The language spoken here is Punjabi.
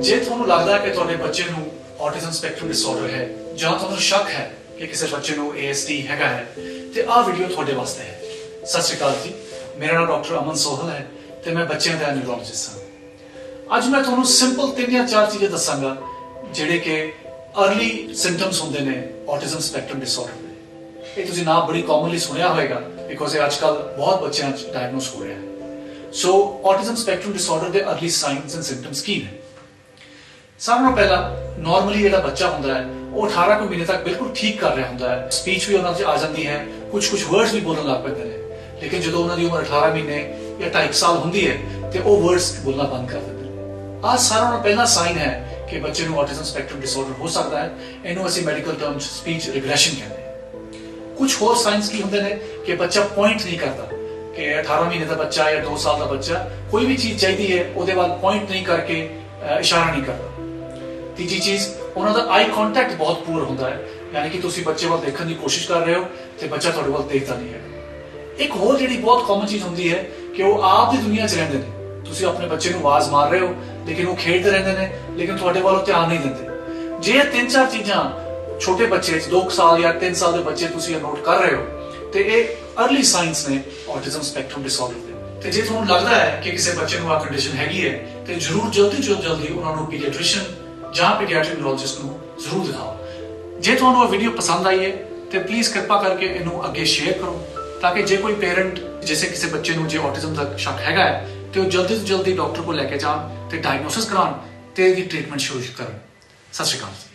ਜੇ ਤੁਹਾਨੂੰ ਲੱਗਦਾ ਕਿ ਤੁਹਾਡੇ ਬੱਚੇ ਨੂੰ ਆਟਿਜ਼ਮ ਸਪੈਕਟਰਮ ਡਿਸਆਰਡਰ ਹੈ ਜਾਂ ਤੁਹਾਨੂੰ ਸ਼ੱਕ ਹੈ ਕਿ ਕਿਸੇ ਬੱਚੇ ਨੂੰ ASD ਹੈਗਾ ਹੈ, ਤੇ ਆਹ ਵੀਡੀਓ ਤੁਹਾਡੇ ਵਾਸਤੇ ਹੈ। ਸਤਿ ਸ਼੍ਰੀ ਅਕਾਲ ਜੀ। ਮੇਰਾ ਨਾਮ ਡਾਕਟਰ ਅਮਨ ਸੋਹਲ ਹੈ ਤੇ ਮੈਂ ਬੱਚਿਆਂ ਦਾ ਨਿਊਰੋਲੋਜਿਸਟ ਹਾਂ। ਅੱਜ ਮੈਂ ਤੁਹਾਨੂੰ ਸਿੰਪਲ ਤਿੰਨ ਜਾਂ ਚਾਰ ਚੀਜ਼ਾਂ ਦੱਸਾਂਗਾ, ਜਿਹੜੇ ਕਿ अर्ਲੀ ਸਿੰਪਟਮਸ ਹੁੰਦੇ ਨੇ ਆਟਿਜ਼ਮ ਸਪੈਕਟਰਮ ਡਿਸਆਰਡਰ ਦੇ। ਇਹ ਤੁਸੀਂ ਨਾਮ ਬੜੀ ਕਾਮਨਲੀ ਸੁਣਿਆ ਹੋਵੇਗਾ ਬਿਕੋਜ਼ ਇਹ ਅੱਜਕੱਲ ਬਹੁਤ ਬੱਚਿਆਂ 'ਚ ਡਾਇਗਨੋਸ ਹੋ ਰਿਹਾ ਹੈ। ਸੋ ਆਟਿਜ਼ਮ ਸਪੈਕਟਰਮ ਡਿਸਆਰਡਰ ਦੇ ਅਰਲੀ ਸਾਈਨਸ ਐਂਡ ਸਿੰਪਟਮਸ ਕੀ ਨੇ? ਸਾਰਿਆਂ ਨਾਲੋਂ ਪਹਿਲਾਂ ਨਾਰਮਲੀ ਜਿਹੜਾ ਬੱਚਾ ਹੁੰਦਾ ਹੈ, ਉਹ 18 ਕੁ ਮਹੀਨੇ ਤੱਕ ਬਿਲਕੁਲ ਠੀਕ ਕਰ ਰਿਹਾ ਹੁੰਦਾ ਹੈ। ਸਪੀਚ ਵੀ ਉਹਨਾਂ 'ਚ ਆ ਜਾਂਦੀ ਹੈ ਕੁਝ ਕੁਝ ਵਰਡਸ ਵੀ ਬੋਲਣ ਲੱਗ ਪੈਂਦੇ ਨੇ। ਲੇਕਿਨ ਜਦੋਂ ਉਹਨਾਂ ਦੀ ਉਮਰ 18 ਮਹੀਨੇ ਜਾਂ 2.5 ਸਾਲ ਹੁੰਦੀ ਹੈ, ਤੇ ਉਹ ਵਰਡਸ ਬੋਲਣਾ ਬੰਦ ਕਰ ਦਿੰਦੇ ਨੇ। ਆਹ ਸਾਰਿਆਂ ਨਾਲੋਂ ਪਹਿਲਾ ਸਾਈਨ ਹੈ ਕਿ ਬੱਚੇ ਨੂੰ ਆਟਿਜ਼ਮ ਸਪੈਕਟਰਮ ਡਿਸਆਰਡਰ ਹੋ ਸਕਦਾ ਹੈ। ਇਹਨੂੰ ਅਸੀਂ ਮੈਡੀਕਲ ਟਰਮ 'ਚ ਸਪੀਚ ਰਿਗਰੈਸ਼ਨ ਕਹਿੰਦੇ ਹਾਂ। ਕੁਝ ਹੋਰ ਸਾਈਨਸ ਕੀ ਹੁੰਦੇ ਨੇ ਕਿ ਬੱਚਾ ਪੁਆਇੰਟ ਨਹੀਂ ਕਰਦਾ। ਕਿ 18 ਮਹੀਨੇ ਦਾ ਬੱਚਾ ਜਾਂ 2 ਸਾਲ ਦਾ ਬੱਚਾ ਕੋਈ ਵੀ ਚੀਜ਼ ਚਾਹੀਦੀ ਹੈ, ਉਹਦੇ ਵੱਲ ਪੁਆਇੰਟ ਨਹੀਂ ਕਰਕੇ ਇਸ਼ਾਰਾ ਨਹੀਂ ਕਰਦਾ। ਤੀਜੀ ਚੀਜ਼, ਉਹਨਾਂ ਦਾ ਆਈ ਕੰਟੈਕਟ ਬਹੁਤ ਪੂਰ ਹੁੰਦਾ ਹੈ। ਯਾਨੀ ਕਿ ਤੁਸੀਂ ਬੱਚੇ ਵੱਲ ਦੇਖਣ ਦੀ ਕੋਸ਼ਿਸ਼ ਕਰ ਰਹੇ ਹੋ ਤੇ ਬੱਚਾ ਤੁਹਾਡੇ ਵੱਲ ਦੇਖਦਾ ਨਹੀਂ ਹੈ ਇੱਕ ਹੋਰ ਜਿਹੜੀ ਬਹੁਤ ਕਾਮਨ ਚੀਜ਼ ਹੁੰਦੀ ਹੈ ਕਿ ਉਹ ਆਪ ਦੀ ਦੁਨੀਆ 'ਚ ਰਹਿੰਦੇ ਨੇ। ਤੁਸੀਂ ਆਪਣੇ ਬੱਚੇ ਨੂੰ ਆਵਾਜ਼ ਮਾਰ ਰਹੇ ਹੋ, ਲੇਕਿਨ ਉਹ ਖੇਡਦੇ ਰਹਿੰਦੇ ਨੇ, ਲੇਕਿਨ ਤੁਹਾਡੇ ਵੱਲ ਉਹ ਧਿਆਨ ਨਹੀਂ ਦਿੰਦੇ। ਜੇ ਇਹ ਤਿੰਨ ਚਾਰ ਚੀਜ਼ਾਂ ਛੋਟੇ ਬੱਚੇ 'ਚ 2 ਸਾਲ ਜਾਂ 3 ਸਾਲ ਦੇ ਬੱਚੇ ਤੁਸੀਂ ਇਹ ਨੋਟ ਕਰ ਰਹੇ ਹੋ ਤੇ ਇਹ अर्ਲੀ ਸਾਈਨਸ ਨੇ ਆਟਿਜ਼ਮ ਸਪੈਕਟਰਮ ਡਿਸਆਰਡਰ ਦੇ। ਤੇ ਜੇ ਤੁਹਾਨੂੰ ਲੱਗਦਾ ਹੈ ਕਿ ਕਿਸੇ ਬੱਚੇ ਨੂੰ ਆ ਕੰਡੀਸ਼ਨ ਹੈਗੀ ਹੈ, ਤੇ ਜਰੂਰ ਜਲਦੀ ਤੋਂ ਜਲਦੀ ਉਹਨਾਂ ਨੂੰ ਪੀਡੀਆਟ੍ਰੀਸ਼ੀਅਨ ਜਾਂ ਪੀਡੀਆਟ੍ਰਿਕ ਨਿਊਰੋਲੋਜਿਸਟ ਨੂੰ ਜ਼ਰੂਰ ਦਿਖਾਓ। ਜੇ ਤੁਹਾਨੂੰ ਇਹ ਵੀਡੀਓ ਪਸੰਦ ਆਈ ਹੈ, ਤੇ ਪਲੀਜ਼ ਕਿਰਪਾ ਕਰਕੇ ਇਹਨੂੰ ਅੱਗੇ ਸ਼ੇਅਰ ਕਰੋ, ਤਾਂ ਕਿ ਜੇ ਕੋਈ ਪੇਰੈਂਟ ਜਿਸੇ ਕਿਸੇ ਬੱਚੇ ਨੂੰ ਜੇ ਆਟਿਜ਼ਮ ਦਾ ਸ਼ੱਕ ਹੈਗਾ ਹੈ, ਤੇ ਉਹ ਜਲਦੀ ਤੋਂ ਜਲਦੀ ਡਾਕਟਰ ਕੋਲ ਲੈ ਕੇ ਜਾਣ ਤੇ ਡਾਇਗਨੋਸਿਸ ਕਰਾਉਣ ਤੇ ਇਹਦੀ ਟ੍ਰੀਟਮੈਂਟ ਸ਼ੁਰੂ ਕਰਨ। ਸਤਿ ਸ਼੍ਰੀ ਅਕਾਲ ਜੀ।